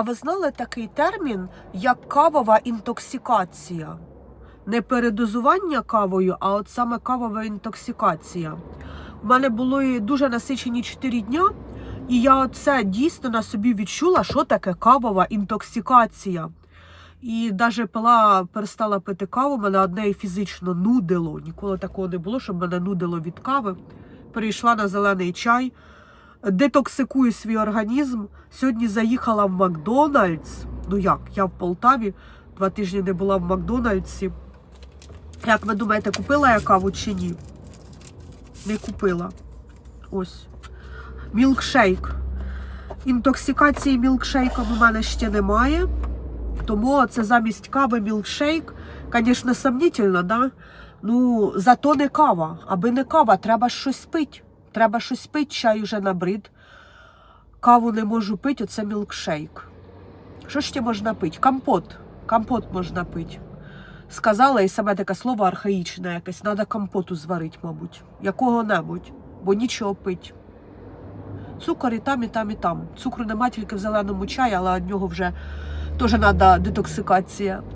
А ви знали такий термін, як кавова інтоксикація? Не передозування кавою, а от саме кавова інтоксикація. У мене були дуже насичені 4 дня, і я це дійсно на собі відчула, що таке кавова інтоксикація. І навіть пила, перестала пити каву, мене одне і фізично нудило. Ніколи такого не було, щоб мене нудило від кави. Перейшла на зелений чай, детоксикую свій організм. Сьогодні заїхала в Макдональдс. Ну як, я в Полтаві, два тижні не була в Макдональдсі. Як ви думаєте, купила я каву чи ні? Не купила. Ось. Мілкшейк. Інтоксикації мілкшейком у мене ще немає. Тому це замість кави мілкшейк. Звісно, сомнительно, да? Ну, зато не кава. Аби не кава, треба щось пити. Треба щось пити, чай уже набрид. Каву не можу пити, оце мілкшейк. Що ще можна пити? Компот. Компот можна пити. Сказала і саме таке слово архаїчне якесь. Треба компоту зварити, мабуть. Якого-небудь, бо нічого пить. Цукор і там, і там, і там. Цукру нема тільки в зеленому чаї, але від нього вже теж треба детоксикація.